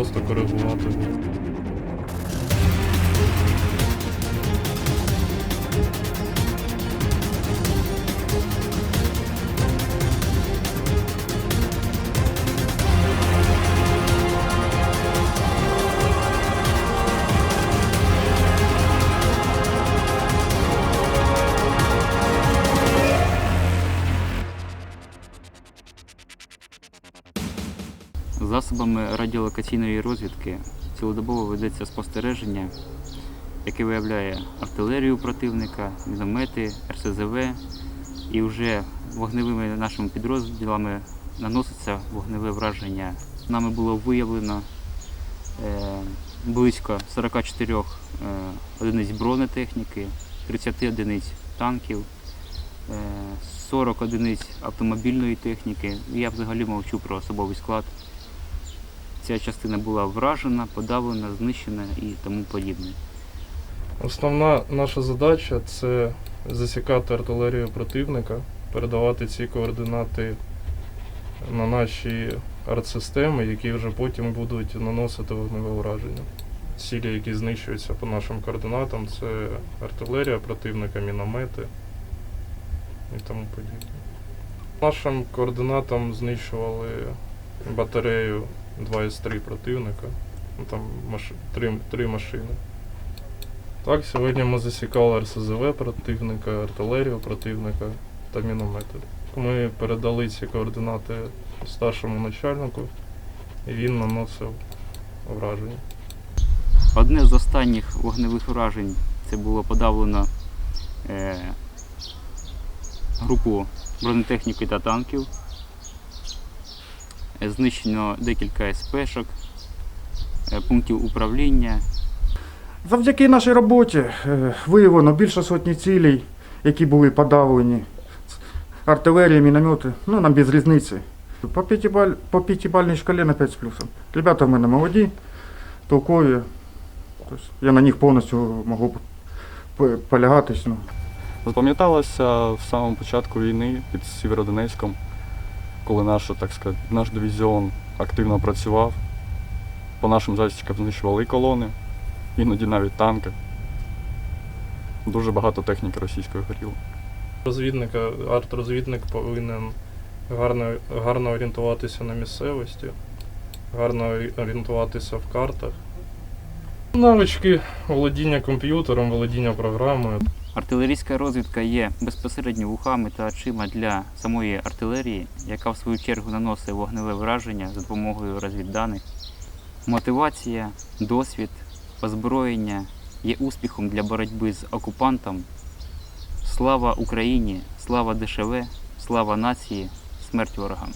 просто коригувати. Засобами радіолокаційної розвідки цілодобово ведеться спостереження, яке виявляє артилерію противника, міномети, РСЗВ, і вже вогневими нашими підрозділами наноситься вогневе враження. Нами було виявлено е, близько 44 е, одиниць бронетехніки, 30 одиниць танків, е, 40 одиниць автомобільної техніки. Я взагалі мовчу про особовий склад. Ця частина була вражена, подавлена, знищена і тому подібне. Основна наша задача це засікати артилерію противника, передавати ці координати на наші артсистеми, які вже потім будуть наносити вогневе ураження. Цілі, які знищуються по нашим координатам, це артилерія противника, міномети і тому подібне. Нашим координатам знищували батарею 2 с 3 противника. Ну, там маш... три, три машини. Так, сьогодні ми засікали РСЗВ противника, артилерію противника та міномети. Ми передали ці координати старшому начальнику, і він наносив враження. Одне з останніх вогневих вражень це було подавлено е, групу бронетехніки та танків. Знищено декілька СПшок, е, пунктів управління. Завдяки нашій роботі е, виявлено більше сотні цілей, які були подавлені. Артилерія, міномети, ну нам без різниці. По п'ятибаль, по п'ятибальній шкалі на 5 з плюсом. Ребята в мене молоді, толкові. Тобто я на них повністю можу полягатись. Ну. Запам'яталося в самому початку війни під Сєвєродонецьком, коли наш, так сказати, наш дивізіон активно працював. По нашим засічкам знищували колони, іноді навіть танки. Дуже багато техніки російської горіло. Розвідника, арт-розвідник повинен гарно, гарно орієнтуватися на місцевості, гарно орієнтуватися в картах. Навички володіння комп'ютером, володіння програмою. Артилерійська розвідка є безпосередньо вухами та очима для самої артилерії, яка в свою чергу наносить вогневе враження за допомогою розвідданих. Мотивація, досвід, озброєння є успіхом для боротьби з окупантом. Слава Україні, слава ДШВ, слава нації, смерть ворогам.